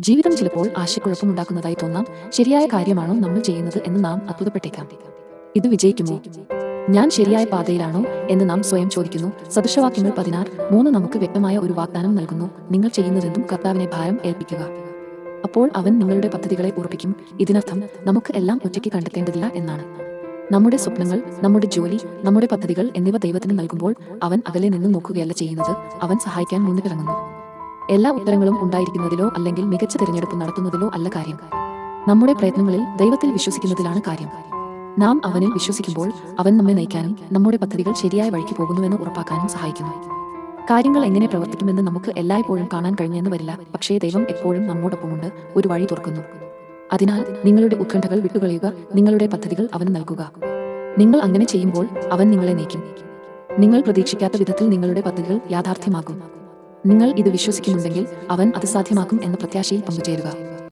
ജീവിതം ചിലപ്പോൾ ആശയക്കുഴപ്പമുണ്ടാക്കുന്നതായി തോന്നാം. ശരിയായ കാര്യമാണോ നമ്മൾ ചെയ്യുന്നത് എന്ന് നാം അത്ഭുതപ്പെട്ടേക്കാം. ഇത് വിജയിക്കുമോ? ഞാൻ ശരിയായ പാതയിലാണോ എന്ന് നാം സ്വയം ചോദിക്കുന്നു. സദൃശവാക്യങ്ങൾ പതിനാറ്. മൂന്ന് നമുക്ക് വ്യക്തമായ ഒരു വാഗ്ദാനം നൽകുന്നു. നിങ്ങൾ ചെയ്യുന്നതെന്തും കർത്താവിനെ ഭാരം ഏൽപ്പിക്കുക. അപ്പോൾ അവൻ നിങ്ങളുടെ പദ്ധതികളെ ഉറപ്പിക്കും. ഇതിനർത്ഥം നമുക്ക് എല്ലാം ഒറ്റയ്ക്ക് കണ്ടെത്തേണ്ടതില്ല എന്നാണ്. നമ്മുടെ സ്വപ്നങ്ങൾ നമ്മുടെ ജോലി നമ്മുടെ പദ്ധതികൾ എന്നിവ ദൈവത്തിന് നൽകുമ്പോൾ അവൻ അകലെ നിന്ന് നോക്കുകയല്ല ചെയ്യുന്നത്. അവൻ സഹായിക്കാൻ മുന്നിലിറങ്ങുന്നു. എല്ലാ ഉത്തരങ്ങളും ഉണ്ടായിരിക്കുന്നതിലോ അല്ലെങ്കിൽ മികച്ച തിരഞ്ഞെടുപ്പ് നടത്തുന്നതിലോ അല്ല കാര്യം. നമ്മുടെ പ്രയത്നങ്ങളിൽ ദൈവത്തിൽ വിശ്വസിക്കുന്നതിലാണ് കാര്യം. നാം അവനിൽ വിശ്വസിക്കുമ്പോൾ അവൻ നമ്മെ നയിക്കാനും നമ്മുടെ പദ്ധതികൾ ശരിയായ വഴിക്ക് പോകുന്നുവെന്ന് ഉറപ്പാക്കാനും സഹായിക്കുന്നു. കാര്യങ്ങൾ എങ്ങനെ പ്രവർത്തിക്കുമെന്ന് നമുക്ക് എല്ലായ്പ്പോഴും കാണാൻ കഴിഞ്ഞെന്ന് വരില്ല. പക്ഷേ ദൈവം എപ്പോഴും നമ്മോടൊപ്പമുണ്ട്. ഒരു വഴി തുറക്കുന്നു. അതിനാൽ നിങ്ങളുടെ ഉത്കണ്ഠകൾ വിട്ടുകളയുക നിങ്ങളുടെ പദ്ധതികൾ അവന് നൽകുക. നിങ്ങൾ അങ്ങനെ ചെയ്യുമ്പോൾ അവൻ നിങ്ങളെ നയിക്കും. നിങ്ങൾ പ്രതീക്ഷിക്കാത്ത വിധത്തിൽ നിങ്ങളുടെ പദ്ധതികൾ യാഥാർത്ഥ്യമാകും നിങ്ങൾ ഇത് വിശ്വസിക്കുന്നുണ്ടെങ്കിൽ അവൻ അത് സാധ്യമാക്കും എന്ന പ്രത്യാശയിൽ പങ്കുചേരുക.